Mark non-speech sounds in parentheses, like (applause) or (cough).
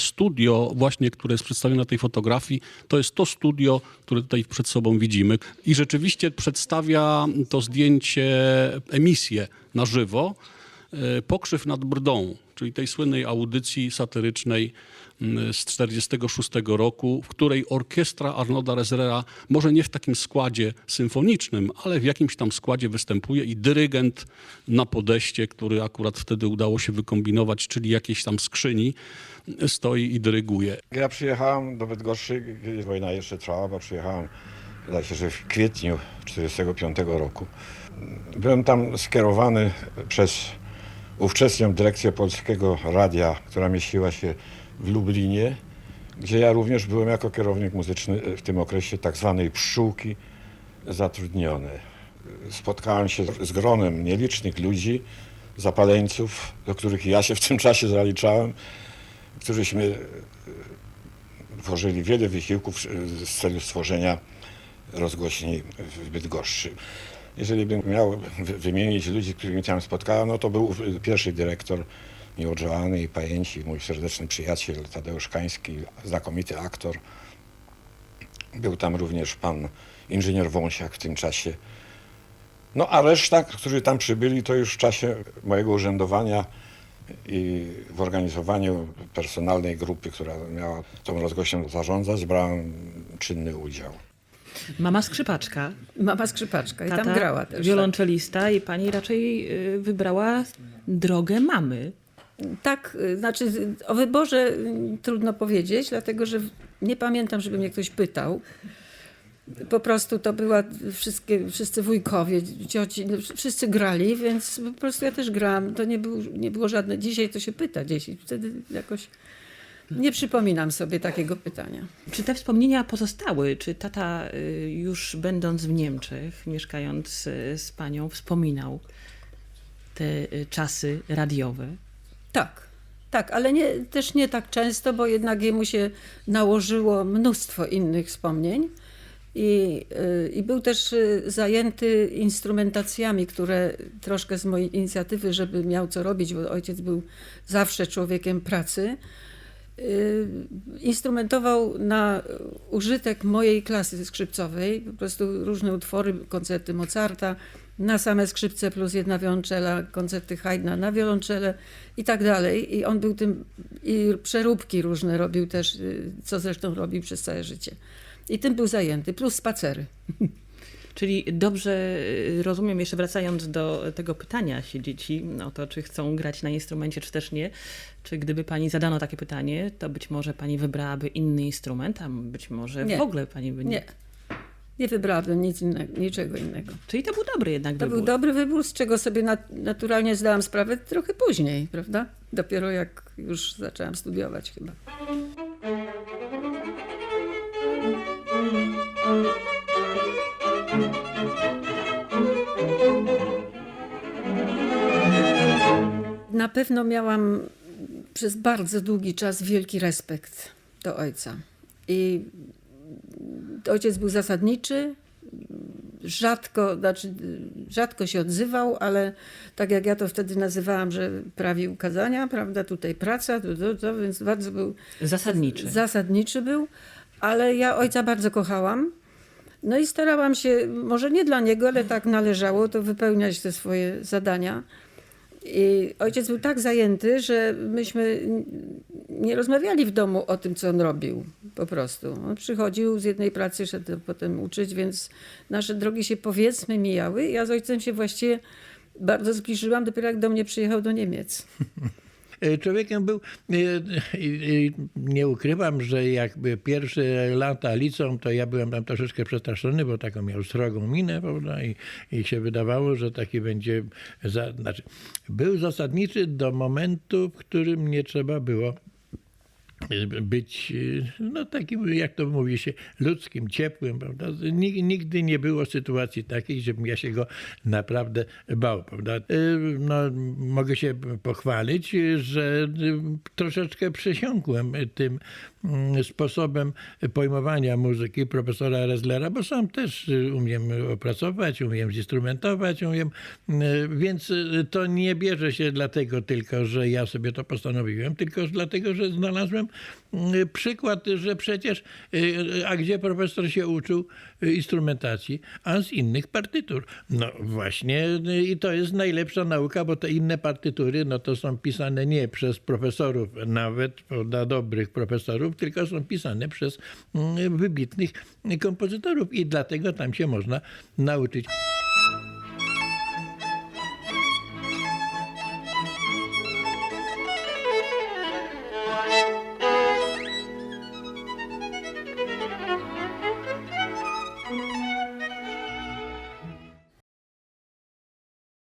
studio właśnie, które jest przedstawione na tej fotografii, to jest to studio, które tutaj przed sobą widzimy. I rzeczywiście przedstawia to zdjęcie emisję na żywo, e, Pokrzyw nad Brdą, czyli tej słynnej audycji satyrycznej mm, z 1946 roku, w której orkiestra Arnolda Rezera, może nie w takim składzie symfonicznym, ale w jakimś tam składzie występuje i dyrygent na podeście, który akurat wtedy udało się wykombinować, czyli jakiejś tam skrzyni, stoi i dyryguje. Ja przyjechałem do Bydgoszczy, wojna jeszcze trwała, bo przyjechałem, wydaje się, że w kwietniu 1945 roku. Byłem tam skierowany przez ówczesną dyrekcję Polskiego Radia, która mieściła się w Lublinie, gdzie ja również byłem jako kierownik muzyczny w tym okresie tak zwanej pszczółki zatrudniony. Spotkałem się z gronem nielicznych ludzi, zapaleńców, do których ja się w tym czasie zaliczałem, którzyśmy włożyli wiele wysiłków e, z celu stworzenia rozgłośni w Bydgoszczy. Jeżeli bym miał wy- wymienić ludzi, którymi tam spotkałem, no to był pierwszy dyrektor Miło Joanny i pajęci, mój serdeczny przyjaciel Tadeusz Kański, znakomity aktor. Był tam również pan inżynier Wąsiak w tym czasie. No a reszta, którzy tam przybyli, to już w czasie mojego urzędowania i w organizowaniu personalnej grupy, która miała tą rozgłośnią zarządzać, brałem czynny udział. Mama skrzypaczka, Mama skrzypaczka i tam grała też. tak. wiolonczelista i pani raczej y, wybrała drogę mamy. Tak, y, znaczy o wyborze y, trudno powiedzieć, dlatego że nie pamiętam, żeby mnie ktoś pytał. Po prostu to była wszystkie, wszyscy wujkowie, cioci, no, wsz- wszyscy grali, więc po prostu ja też grałam. To nie, był, nie było żadne. Dzisiaj to się pyta, dzieci. Wtedy jakoś nie przypominam sobie takiego pytania. Czy te wspomnienia pozostały? Czy tata y, już będąc w Niemczech, mieszkając y, z panią, wspominał te y, czasy radiowe? Tak, tak, ale nie, też nie tak często, bo jednak jemu się nałożyło mnóstwo innych wspomnień. I, I był też zajęty instrumentacjami, które troszkę z mojej inicjatywy, żeby miał co robić, bo ojciec był zawsze człowiekiem pracy. Y, Instrumentował na użytek mojej klasy skrzypcowej, po prostu różne utwory, koncerty Mozarta, na same skrzypce plus jedna wiolonczela, koncerty Haydna na wiolonczele i tak dalej. I on był tym, i przeróbki różne robił też, y, co zresztą robił przez całe życie. I tym był zajęty, plus spacery. (laughs) Czyli dobrze y, rozumiem, jeszcze wracając do tego pytania się dzieci, o to czy chcą grać na instrumencie, czy też nie. Czy gdyby pani zadano takie pytanie, to być może pani wybrałaby inny instrument, a być może Nie. w ogóle pani by nie. Nie, nie wybrałabym nic innego, niczego innego. Czyli to był dobry jednak To wybór. był dobry wybór, z czego sobie nat- naturalnie zdałam sprawę trochę później, prawda? Dopiero jak już zaczęłam studiować chyba. Pewno miałam przez bardzo długi czas wielki respekt do ojca. I ojciec był zasadniczy, rzadko, znaczy rzadko się odzywał, ale tak jak ja to wtedy nazywałam, że prawił kazania, prawda, tutaj praca, to, to, to, więc bardzo był Zasadniczy. zasadniczy był, ale ja ojca bardzo kochałam. No i starałam się, może nie dla niego, ale tak należało, to wypełniać te swoje zadania. I ojciec był tak zajęty, że myśmy nie rozmawiali w domu o tym, co on robił. Po prostu. On przychodził z jednej pracy, szedł potem uczyć, więc nasze drogi się powiedzmy mijały. Ja z ojcem się właściwie bardzo zbliżyłam dopiero jak do mnie przyjechał do Niemiec. (laughs) E, Człowiekiem był, e, nie ukrywam, że jakby pierwsze lata liceum, to ja byłem tam troszeczkę przestraszony, bo taką miał srogą minę, prawda, i, i się wydawało, że taki będzie, za, znaczy, był zasadniczy do momentu, w którym nie trzeba było być no takim, jak to mówi się, ludzkim, ciepłym, prawda? Nig- Nigdy nie było sytuacji takiej, żebym ja się go naprawdę bał, prawda? E, No, mogę się pochwalić, że e, troszeczkę przesiąkłem tym mm, sposobem pojmowania muzyki profesora Reslera, bo sam też umiem opracować, umiem zinstrumentować, umiem, e, więc to nie bierze się dlatego tylko, że ja sobie to postanowiłem, tylko dlatego, że znalazłem przykład, że przecież, y, a gdzie profesor się uczył y, instrumentacji, a z innych partytur. No właśnie y, i to jest najlepsza nauka, bo te inne partytury, no to są pisane nie przez profesorów, nawet prawda, dobrych profesorów, tylko są pisane przez mm, wybitnych kompozytorów i dlatego tam się można nauczyć.